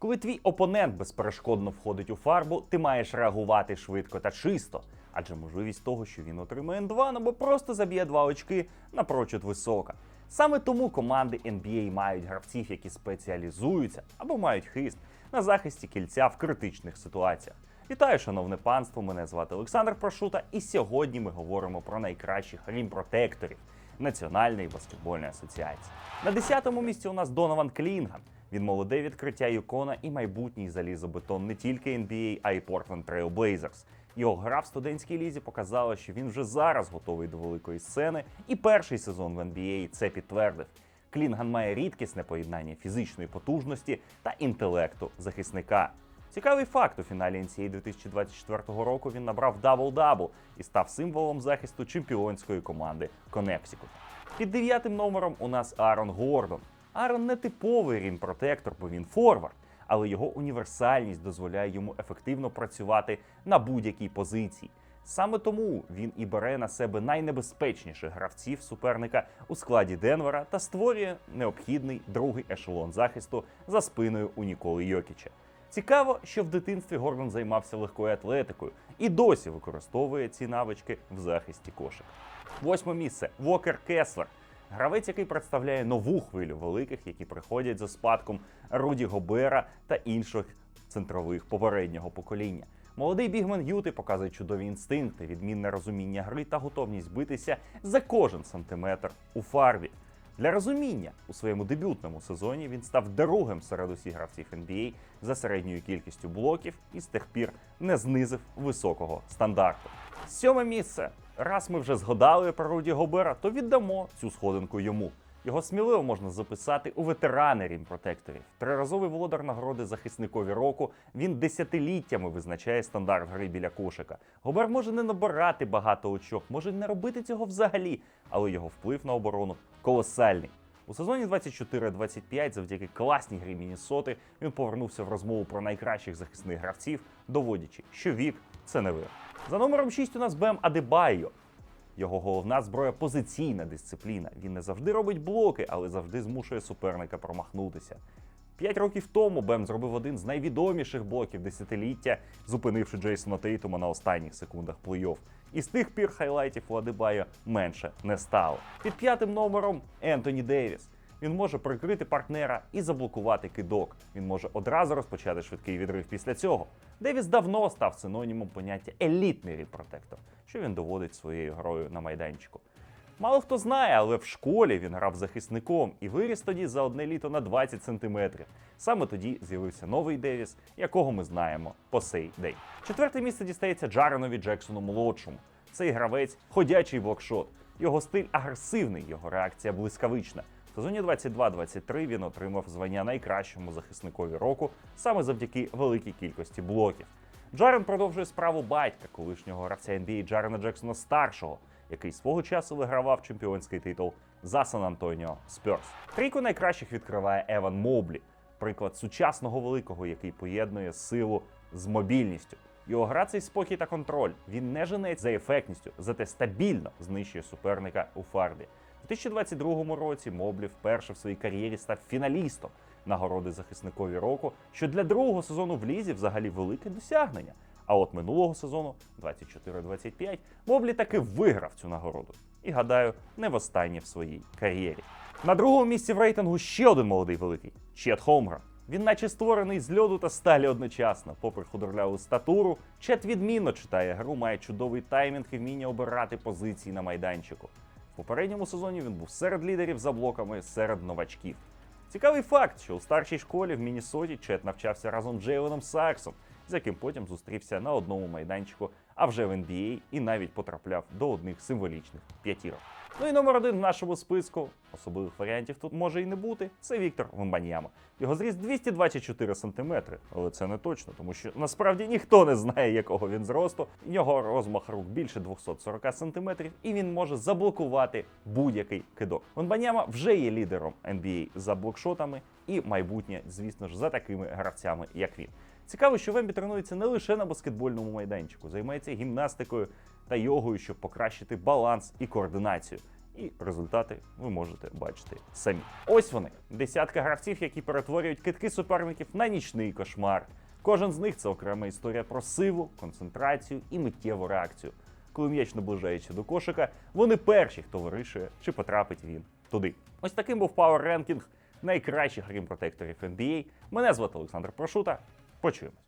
Коли твій опонент безперешкодно входить у фарбу, ти маєш реагувати швидко та чисто. Адже можливість того, що він отримає N2 або просто заб'є два очки, напрочуд висока. Саме тому команди NBA мають гравців, які спеціалізуються або мають хист на захисті кільця в критичних ситуаціях. Вітаю, шановне панство! Мене звати Олександр Прошута, і сьогодні ми говоримо про найкращих рімпротекторів Національної баскетбольної асоціації. На 10-му місці у нас Донован Клінган. Він молоде відкриття Юкона і майбутній залізобетон не тільки NBA, а й Portland Trail Blazers. Його гра в студентській лізі показала, що він вже зараз готовий до великої сцени, і перший сезон в NBA це підтвердив. Клінган має рідкісне поєднання фізичної потужності та інтелекту захисника. Цікавий факт у фіналі NCAA 2024 року він набрав дабл-дабл і став символом захисту чемпіонської команди Коннексікута. Під дев'ятим номером у нас Аарон Гордон. Аарон не типовий рім-протектор, бо він форвард, але його універсальність дозволяє йому ефективно працювати на будь-якій позиції. Саме тому він і бере на себе найнебезпечніших гравців суперника у складі Денвера та створює необхідний другий ешелон захисту за спиною у Ніколи Йокіча. Цікаво, що в дитинстві Гордон займався легкою атлетикою і досі використовує ці навички в захисті кошик. Восьме місце Вокер Кеслер. Гравець, який представляє нову хвилю великих, які приходять за спадком Руді Гобера та інших центрових попереднього покоління. Молодий бігмен Юти показує чудові інстинкти, відмінне розуміння гри та готовність битися за кожен сантиметр у фарбі. Для розуміння у своєму дебютному сезоні він став другим серед усіх гравців NBA за середньою кількістю блоків і з тих пір не знизив високого стандарту. Сьоме місце. Раз ми вже згадали про Руді Гобера, то віддамо цю сходинку йому. Його сміливо можна записати у ветерани рімпротекторів. Триразовий володар нагороди захисникові року. Він десятиліттями визначає стандарт гри біля кошика. Гобер може не набирати багато очок, може не робити цього взагалі, але його вплив на оборону колосальний. У сезоні 24-25 завдяки класній грі Мінісоти він повернувся в розмову про найкращих захисних гравців, доводячи, що вік це не вир. За номером 6 у нас Бем Адебайо. Його головна зброя позиційна дисципліна. Він не завжди робить блоки, але завжди змушує суперника промахнутися. П'ять років тому Бем зробив один з найвідоміших блоків десятиліття, зупинивши Джейсона Тейтума на останніх секундах плей-офф. І з тих пір хайлайтів у Адебайо менше не стало. Під п'ятим номером Ентоні Девіс. Він може прикрити партнера і заблокувати кидок. Він може одразу розпочати швидкий відрив після цього. Девіс давно став синонімом поняття елітний ріпротектор, що він доводить своєю грою на майданчику. Мало хто знає, але в школі він грав захисником і виріс тоді за одне літо на 20 сантиметрів. Саме тоді з'явився новий Девіс, якого ми знаємо по сей день. Четверте місце дістається Джаренові Джексону молодшому. Цей гравець ходячий блокшот. Його стиль агресивний, його реакція блискавична. Сезоні 22-23 він отримав звання найкращому захисникові року саме завдяки великій кількості блоків. Джарен продовжує справу батька колишнього гравця NBA Джарена Джексона старшого, який свого часу вигравав чемпіонський титул за Сан Антоніо Спьорс. Трійку найкращих відкриває Еван Моблі, приклад сучасного великого, який поєднує силу з мобільністю. Його гра цей спокій та контроль. Він не женеться за ефектністю, зате стабільно знищує суперника у фарбі. У 2022 році Моблі вперше в своїй кар'єрі став фіналістом нагороди захисникові року, що для другого сезону в лізі взагалі велике досягнення. А от минулого сезону, 24-25, Моблі таки виграв цю нагороду. І гадаю, не востаннє в своїй кар'єрі. На другому місці в рейтингу ще один молодий великий Чет Холмгрен. Він наче створений з льоду та сталі одночасно. Попри худорляву статуру, Чет відмінно читає гру, має чудовий таймінг і вміння обирати позиції на майданчику. Попередньому сезоні він був серед лідерів за блоками серед новачків. Цікавий факт, що у старшій школі в Міннесоті Чет навчався разом з Джейленом Саксом, з яким потім зустрівся на одному майданчику, а вже в NBA і навіть потрапляв до одних символічних п'ятірок. Ну і номер один в нашому списку, особливих варіантів тут може і не бути, це Віктор Вембаньяма. Його зріст 224 см, але це не точно, тому що насправді ніхто не знає, якого він зросту. Його розмах рук більше 240 см, і він може заблокувати будь-який кидок. Вембаньяма вже є лідером NBA за блокшотами, і майбутнє, звісно ж, за такими гравцями, як він. Цікаво, що Вембі тренується не лише на баскетбольному майданчику, займається гімнастикою та йогою, щоб покращити баланс і координацію. І результати ви можете бачити самі. Ось вони десятка гравців, які перетворюють китки суперників на нічний кошмар. Кожен з них це окрема історія про силу, концентрацію і миттєву реакцію. Коли м'яч наближається до кошика, вони перші, хто вирішує, чи потрапить він туди. Ось таким був Power Ranking найкращих грім-протекторів NBA. Мене звати Олександр Прошута. Почуємось.